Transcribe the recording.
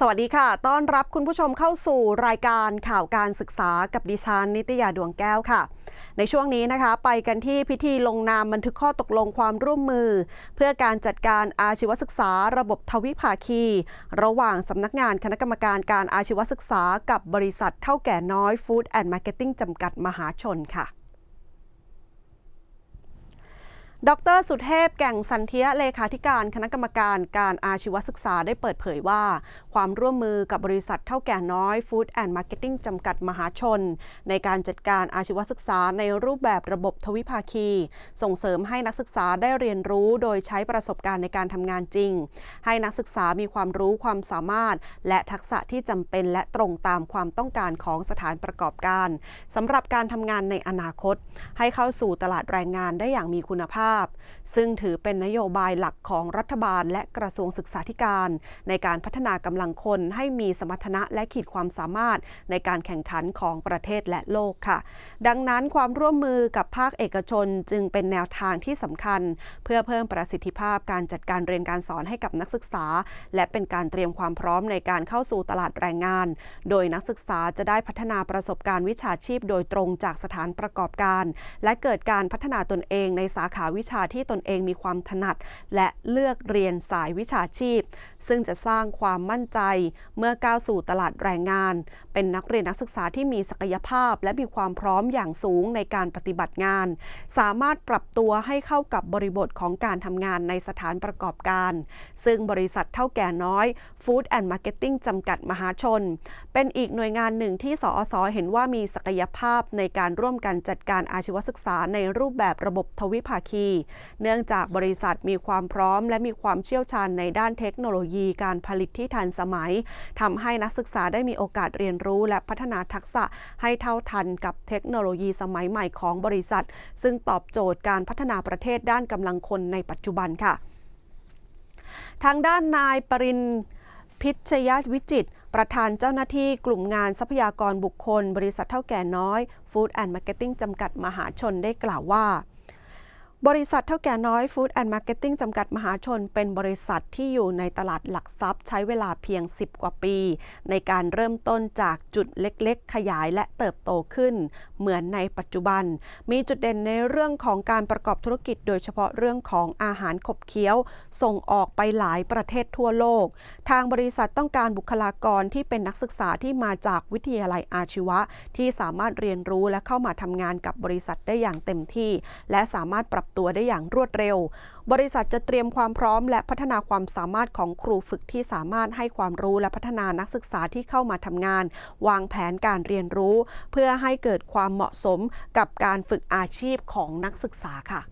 สวัสดีค่ะ ต้อนรับคุณผู้ชมเข้าสู่รายการข่าวการศึกษากับดิฉันนิตยาดวงแก้วค่ะ ในช่วงนี้นะคะ ไปกันที่พิธีลงนามบันทึกข้อตกลงความร่วมมือ เพื่อการจัดการอาชีวศึกษาระบบทวิภาคี ระหว่างสำนักงานคณะกรรมการการอาชีวศึกษากับบริษัทเท่าแก่น้อยฟู้ดแอนด์มาร์เก็ตติ้งจำกัดมหาชนค่ะ ดรสุเทพแก่งสันเทียเลขาธิการคณะกรรมการการอาชีวศึกษาได้เปิดเผยว่า ความร่วมมือกับบริษัทเท่าแก่น้อยฟู้ดแอนด์มาร์เก็ตติ้งจำกัดมหาชน ในการจัดการอาชีวศึกษาในรูปแบบระบบทวิภาคี ส่งเสริมให้นักศึกษาได้เรียนรู้โดยใช้ประสบการณ์ในการทำงานจริง ให้นักศึกษามีความรู้ความสามารถ และทักษะที่จำเป็นและตรงตามความต้องการของสถานประกอบการสำหรับการทำงานในอนาคต ให้เข้าสู่ตลาดแรงงานได้อย่างมีคุณภาพซึ่งถือเป็นนโยบายหลักของรัฐบาลและกระทรวงศึกษาธิการ ในการพัฒนากำลังคนให้มีสมรรถนะและขีดความสามารถในการแข่งขันของประเทศและโลกค่ะ ดังนั้นความร่วมมือกับภาคเอกชนจึงเป็นแนวทางที่สำคัญ เพื่อเพิ่มประสิทธิภาพการจัดการเรียนการสอนให้กับนักศึกษา และเป็นการเตรียมความพร้อมในการเข้าสู่ตลาดแรงงาน โดยนักศึกษาจะได้พัฒนาประสบการณ์วิชาชีพ โดยตรงจากสถานประกอบการ และเกิดการพัฒนาตนเองในสาขาวิชาที่ตนเองมีความถนัด และเลือกเรียนสายวิชาชีพ ซึ่งจะสร้างความมั่นใจเมื่อก้าวสู่ตลาดแรงงาน เป็นนักเรียนนักศึกษาที่มีศักยภาพ และมีความพร้อมอย่างสูงในการปฏิบัติงาน สามารถปรับตัวให้เข้ากับบริบทของการทำงานในสถานประกอบการ ซึ่งบริษัทเท่าแก่น้อย Food and Marketing จำกัดมหาชน เป็นอีกหน่วยงานหนึ่งที่สอสอเห็นว่ามีศักยภาพในการร่วมกันจัดการอาชีวศึกษาในรูปแบบระบบทวิภาคีเนื่องจากบริษัทมีความพร้อม และมีความเชี่ยวชาญในด้านเทคโนโลยีการผลิตที่ทันสมัยทำให้นักศึกษาได้มีโอกาสเรียนรู้ และพัฒนาทักษะให้เท่าทันกับเทคโนโลยีสมัยใหม่ของบริษัท ซึ่งตอบโจทย์การพัฒนาประเทศด้านกำลังคนในปัจจุบันค่ะ ทางด้านนายปรินพิชยวิจิตประธานเจ้าหน้าที่กลุ่มงานทรัพยากรบุคคล บริษัทเท่าแก่น้อย Food and Marketing จำกัดมหาชนได้กล่าวว่า บริษัทเท่าแก่น้อย Food and Marketing จำกัดมหาชน เป็นบริษัทที่อยู่ในตลาดหลักทรัพย์ใช้เวลาเพียง 10 กว่าปี ในการเริ่มต้นจากจุดเล็กๆ ขยายและเติบโตขึ้น เหมือนในปัจจุบัน มีจุดเด่นในเรื่องของการประกอบธุรกิจ โดยเฉพาะเรื่องของอาหารขบเคี้ยว ส่งออกไปหลายประเทศทั่วโลก ทางบริษัทต้องการบุคลากรที่เป็นนักศึกษาที่มาจากวิทยาลัยอาชีวะ ที่สามารถเรียนรู้และเข้ามาทำงานกับบริษัทได้อย่างเต็มที่ และสามารถปรับตัวได้อย่างรวดเร็ว บริษัทจะเตรียมความพร้อม และพัฒนาความสามารถของครูฝึกที่สามารถให้ความรู้และพัฒนานักศึกษาที่เข้ามาทำงาน วางแผนการเรียนรู้ เพื่อให้เกิดความเหมาะสมกับการฝึกอาชีพของนักศึกษาค่ะ